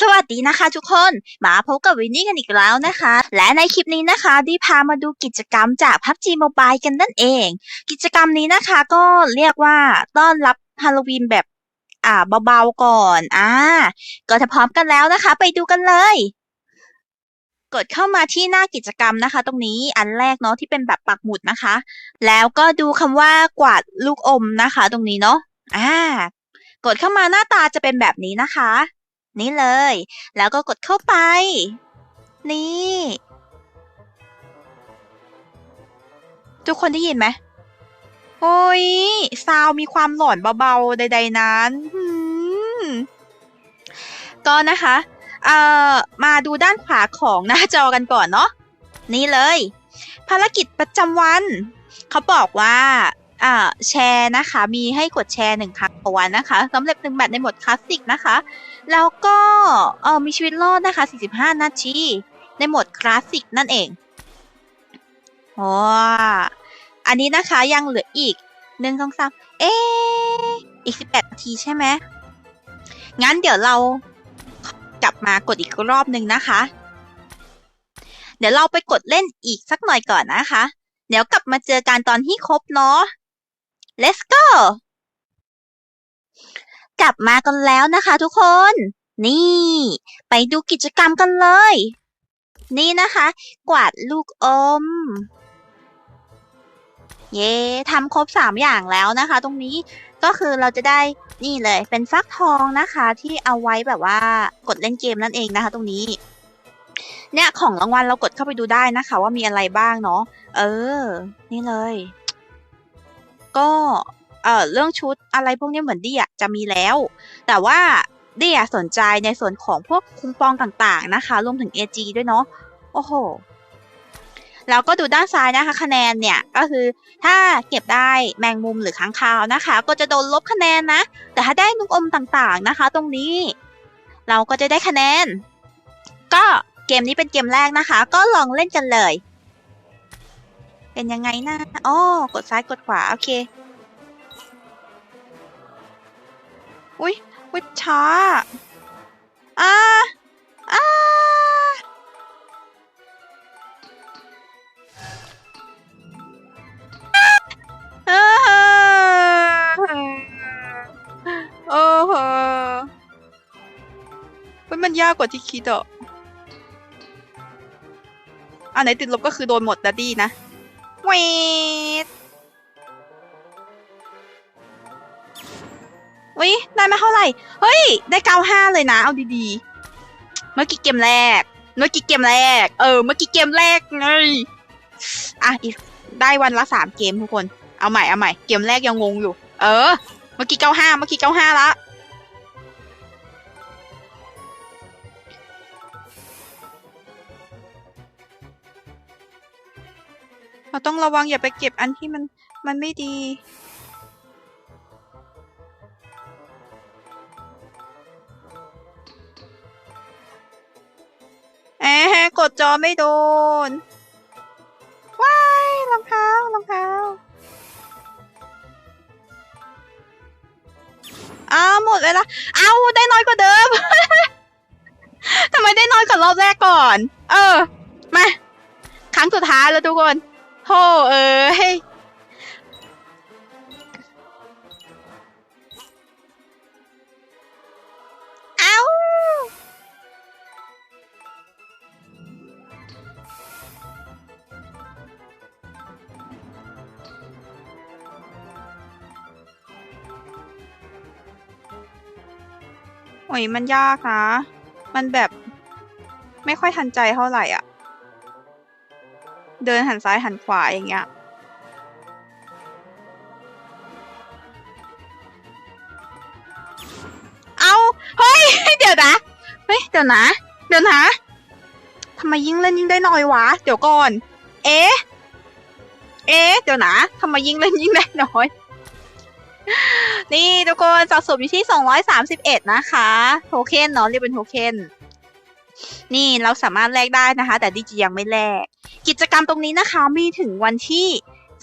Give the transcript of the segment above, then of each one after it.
สวัสดีนะคะทุกคนมาพบกับวินนี่กันอีกแล้วนะคะ และในคลิปนี้นะคะด้พามาดูกิจกรรมจาก PUBG Mobile กันนั่นเอง กิจกรรมนี้นะคะก็เรียกว่าต้อนรับฮาโลวีนแบบอ่าเบาๆก่อนอ่าก็ถ้าพร้อมกันแล้วนะคะ ไปดูกันเลย กดเข้ามาที่หน้ากิจกรรมนะคะ ตรงนี้อันแรกเนาะที่เป็นแบบปักหมุดนะคะ แล้วก็ดูคำว่ากวาดลูกอมนะคะ ตรงนี้เนาะอ่ากดเข้ามาหน้าตาจะเป็นแบบนี้นะคะ นี่เลย แล้วก็กดเข้าไป นี่ ทุกคนได้ยินไหมโอ้ยซาวมีความหลอนเบาๆ ใด ๆ นั้นก็นะคะ เอ่อ มาดูด้านขวาของหน้าจอกันก่อนเนาะ นี่เลย ภารกิจประจำวัน เขาบอกว่าอแชร์นะคะ มีให้กดแชร์หนึ่งครั้งต่อวันนะคะสำหรับหนึ่งแบตในหมดคลาสสิกนะคะ แล้วก็เออมีชีวิตรอดนะคะ 45 นาที ในโหมดคลาสสิกนั่นเองว้าอันนี้นะคะยังเหลืออีกหนึ่งสองสามเอ๊อีก 18 นาทีใช่ไหมงั้นเดี๋ยวเรากลับมากดอีกรอบหนึ่งนะคะ เดี๋ยวเราไปกดเล่นอีกสักหน่อยก่อนนะคะ เดี๋ยวกลับมาเจอกันตอนที่ครบเนาะ let's go กลับมากันแล้วนะคะทุกคน นี่ ไปดูกิจกรรมกันเลย นี่นะคะ กวาดลูกอม เย้ทำครบสามอย่างแล้วนะคะ ตรงนี้ก็คือเราจะได้นี่เลย เป็นฟักทองนะคะ ที่เอาไว้แบบว่ากดเล่นเกมนั่นเองนะคะ ตรงนี้ เนี่ยของรางวัลเรากดเข้าไปดูได้นะคะ ว่ามีอะไรบ้างเนาะเออ นี่เลย ก็เออเรื่องชุดอะไรพวกนี้เหมือนดีอะ จะมีแล้ว แต่ว่าดีอะสนใจในส่วนของพวกคูปองต่างๆนะคะ รวมถึง AG ด้วยเนาะโอ้โหแล้วก็ดูด้านซ้ายนะคะคะแนนเนี่ยก็คือถ้าเก็บได้แมงมุมหรือค้างคาวนะคะ ก็จะโดนลบคะแนนนะ แต่ถ้าได้ลูกอมต่างๆนะคะ ตรงนี้ เราก็จะได้คะแนน ก็เกมนี้เป็นเกมแรกนะคะ ก็ลองเล่นกันเลย เป็นยังไงนะอ๋อกดซ้ายกดขวา โอเค อุ้ยอุ้ยช้าอ่าอ่าอ่าโอ้โหเฮ้ยมันยากกว่าที่คิดอะอันไหนติดลบก็คือโดนหมดดัดดี้นะเว ได้มาเท่าไหร่ เฮ้ย ได้เก้าห้าเลยนะ เอาดีๆ เมื่อกี้เกมแรก เมื่อกี้เกมแรก เออ เมื่อกี้เกมแรกไงอะอีกได้วันละสามเกมทุกคน เอาใหม่ เอาใหม่ เกมแรกยังงงอยู่ เออ เมื่อกี้เก้าห้า เมื่อกี้เก้าห้าละเราต้องระวังอย่าไปเก็บอันที่มันมันไม่ดี จอไม่โดน ว้ายรองเท้ารองเท้าอ้าวหมดเวลาเอาได้น้อยกว่าเดิม ทำไมได้น้อยกว่ารอบแรกก่อน เออ มา ครั้งสุดท้ายแล้วทุกคนโธ่เอ้ย โอ้ยมันยากนะ มันแบบ ไม่ค่อยทันใจเท่าไหร่อะ เดินหันซ้ายหันขวาอย่างเงี้ย เอาเฮ้ย เดี๋ยวนะ เฮ้ย เดี๋ยวนะ เดี๋ยวนะทำไมยิ่งเล่นยิ่งได้น้อยวะ เดี๋ยวก่อน เอ๊ะ เอ๊ะ เดี๋ยวนะทำไมยิ่งเล่นยิ่งได้น้อย นี่ทุกคนสะสมอยู่ที่ 231 นะคะ โทเค็นเนาะเรียกเป็นโทเค็นนี่เราสามารถแลกได้นะคะ แต่ดีจียังไม่แลก กิจกรรมตรงนี้นะคะมีถึงวันที่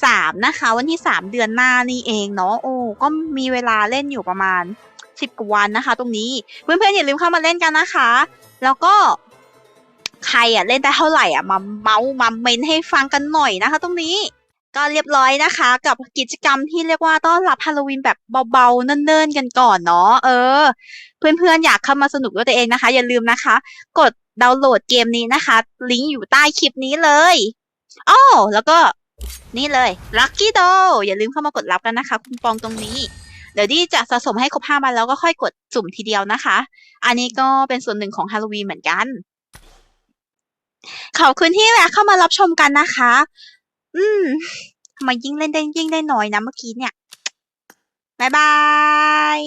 สามนะคะ วันที่สามเดือนหน้านี่เองเนาะโอ้ก็มีเวลาเล่นอยู่ประมาณสิบกว่าวันนะคะ ตรงนี้เพื่อนๆอย่าลืมเข้ามาเล่นกันนะคะ แล้วก็ใครอะเล่นได้เท่าไหร่อะมาเมาส์มาเมนให้ฟังกันหน่อยนะคะ ตรงนี้ ก็เรียบร้อยนะคะ กับกิจกรรมที่เรียกว่าต้อนรับฮาโลวีนแบบเบาๆ เนิ่นๆ กันก่อนเนาะเออ เพื่อนๆ อยากเข้ามาสนุกด้วยตัวเองนะคะ อย่าลืมนะคะ กดดาวน์โหลดเกมนี้นะคะ ลิงก์อยู่ใต้คลิปนี้เลยอ้อแล้วก็นี่เลย Lucky d o อย่าลืมเข้ามากดรับกันนะคะ คุณปองตรงนี้ เดี๋ยวดีจะสะสมให้ครบห้าวันแล้วก็ค่อยกดสุ่มทีเดียวนะคะ อันนี้ก็เป็นส่วนหนึ่งของฮาโลวีนเหมือนกันขอบคุณที่แวะเข้ามารับชมกันนะคะ อืมทำไมยิ่งเล่นได้ยิ่งได้น้อยนะเมื่อกี้เนี่ยบ๊ายบาย